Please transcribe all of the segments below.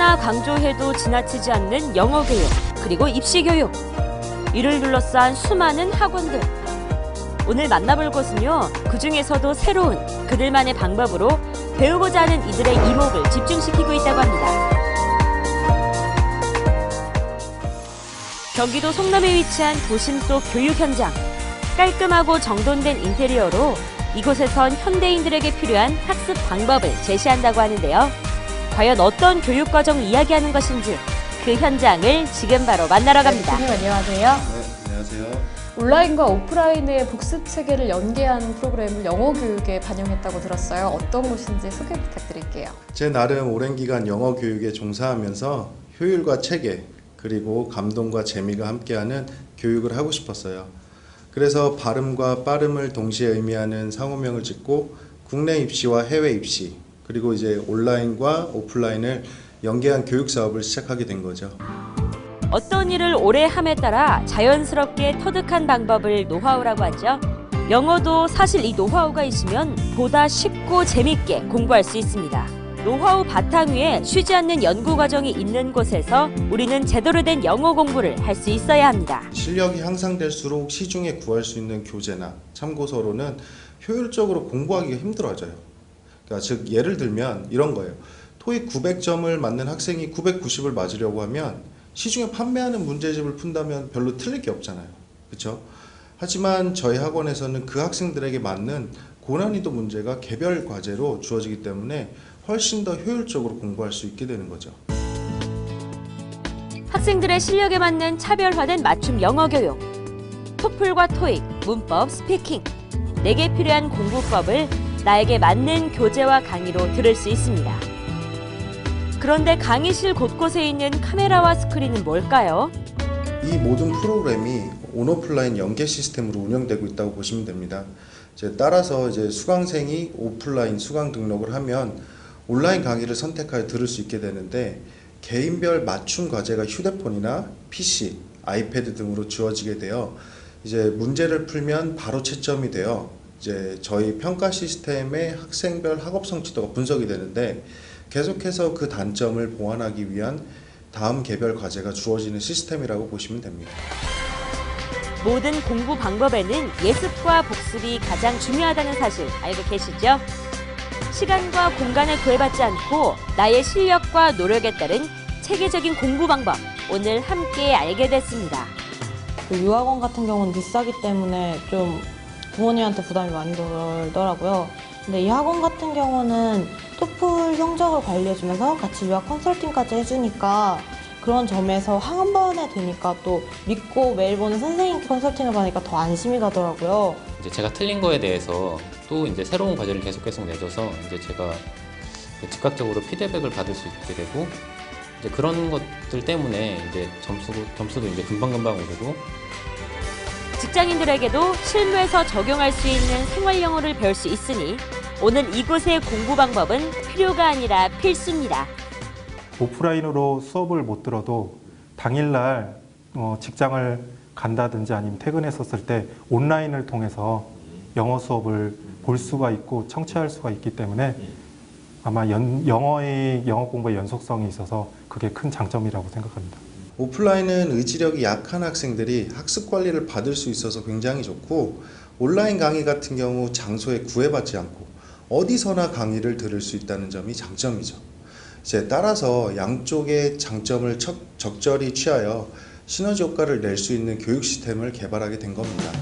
언제나 강조해도 지나치지 않는 영어 교육, 그리고 입시 교육. 이를 둘러싼 수많은 학원들. 오늘 만나볼 곳은요, 그 중에서도 새로운 그들만의 방법으로 배우고자 하는 이들의 이목을 집중시키고 있다고 합니다. 경기도 송남에 위치한 도심 속 교육 현장. 깔끔하고 정돈된 인테리어로 이곳에선 현대인들에게 필요한 학습 방법을 제시한다고 하는데요. 과연 어떤 교육 과정을 이야기하는 것인지 그 현장을 지금 바로 만나러 갑니다. 교수님 안녕하세요. 네, 안녕하세요. 온라인과 오프라인의 복습 체계를 연계한 프로그램을 영어 교육에 반영했다고 들었어요. 어떤 곳인지 소개 부탁드릴게요. 제 나름 오랜 기간 영어 교육에 종사하면서 효율과 체계 그리고 감동과 재미가 함께하는 교육을 하고 싶었어요. 그래서 발음과 빠름을 동시에 의미하는 상호명을 짓고 국내 입시와 해외 입시 그리고 이제 온라인과 오프라인을 연계한 교육 사업을 시작하게 된 거죠. 어떤 일을 오래 함에 따라 자연스럽게 터득한 방법을 노하우라고 하죠. 영어도 사실 이 노하우가 있으면 보다 쉽고 재밌게 공부할 수 있습니다. 노하우 바탕 위에 쉬지 않는 연구 과정이 있는 곳에서 우리는 제대로 된 영어 공부를 할 수 있어야 합니다. 실력이 향상될수록 시중에 구할 수 있는 교재나 참고서로는 효율적으로 공부하기가 힘들어져요. 그러니까 즉 예를 들면 이런 거예요. 토익 900점을 맞는 학생이 990을 맞으려고 하면 시중에 판매하는 문제집을 푼다면 별로 틀릴 게 없잖아요. 그렇죠? 하지만 저희 학원에서는 그 학생들에게 맞는 고난이도 문제가 개별 과제로 주어지기 때문에 훨씬 더 효율적으로 공부할 수 있게 되는 거죠. 학생들의 실력에 맞는 차별화된 맞춤 영어 교육. 토플과 토익, 문법, 스피킹. 내게 필요한 공부법을 나에게 맞는 교재와 강의로 들을 수 있습니다. 그런데 강의실 곳곳에 있는 카메라와 스크린은 뭘까요? 이 모든 프로그램이 온오프라인 연계 시스템으로 운영되고 있다고 보시면 됩니다. 이제 따라서 이제 수강생이 오프라인 수강 등록을 하면 온라인 강의를 선택하여 들을 수 있게 되는데 개인별 맞춤 과제가 휴대폰이나 PC, 아이패드 등으로 주어지게 되어 이제 문제를 풀면 바로 채점이 되어 이제 저희 평가 시스템의 학생별 학업 성취도가 분석이 되는데 계속해서 그 단점을 보완하기 위한 다음 개별 과제가 주어지는 시스템이라고 보시면 됩니다. 모든 공부 방법에는 예습과 복습이 가장 중요하다는 사실 알고 계시죠? 시간과 공간을 구애받지 않고 나의 실력과 노력에 따른 체계적인 공부 방법 오늘 함께 알게 됐습니다. 그 유학원 같은 경우는 비싸기 때문에 좀 부모님한테 부담이 많이 덜더라고요. 근데 이 학원 같은 경우는 토플 성적을 관리해주면서 같이 유학 컨설팅까지 해주니까 그런 점에서 한 번에 되니까 또 믿고 매일 보는 선생님께 컨설팅을 받으니까 더 안심이 가더라고요. 이제 제가 틀린 거에 대해서 또 이제 새로운 과제를 계속 계속 내줘서 이제 제가 즉각적으로 피드백을 받을 수 있게 되고 이제 그런 것들 때문에 이제 점수 점수도 이제 금방 금방 오르고 직장인들에게도 실무에서 적용할 수 있는 생활 영어를 배울 수 있으니 오늘 이곳의 공부 방법은 필요가 아니라 필수입니다. 오프라인으로 수업을 못 들어도 당일날 어, 직장을 간다든지 아니면 퇴근했었을 때 온라인을 통해서 영어 수업을 볼 수가 있고 청취할 수가 있기 때문에 아마 연- 영어의 영어 공부의 연속성이 있어서 그게 큰 장점이라고 생각합니다. 오프라인은 의지력이 약한 학생들이 학습 관리를 받을 수 있어서 굉장히 좋고 온라인 강의 같은 경우 장소에 구애받지 않고 어디서나 강의를 들을 수 있다는 점이 장점이죠. 이제 따라서 양쪽의 장점을 적, 적절히 취하여 시너지 효과를 낼 수 있는 교육 시스템을 개발하게 된 겁니다.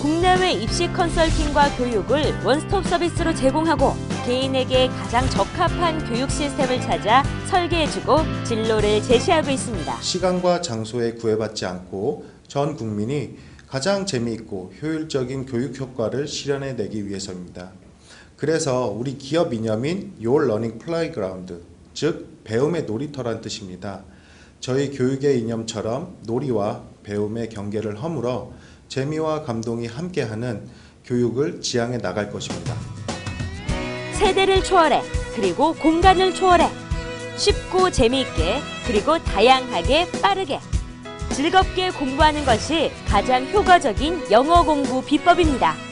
국내외 입시 컨설팅과 교육을 원스톱 서비스로 제공하고 개인에게 가장 적합한 교육 시스템을 찾아 설계해주고 진로를 제시하고 있습니다. 시간과 장소에 구애받지 않고 전 국민이 가장 재미있고 효율적인 교육 효과를 실현해내기 위해서입니다. 그래서 우리 기업 이념인 Your Learning Playground, 즉 배움의 놀이터란 뜻입니다. 저희 교육의 이념처럼 놀이와 배움의 경계를 허물어 재미와 감동이 함께하는 교육을 지향해 나갈 것입니다. 세대를 초월해 그리고 공간을 초월해 쉽고 재미있게 그리고 다양하게 빠르게 즐겁게 공부하는 것이 가장 효과적인 영어 공부 비법입니다.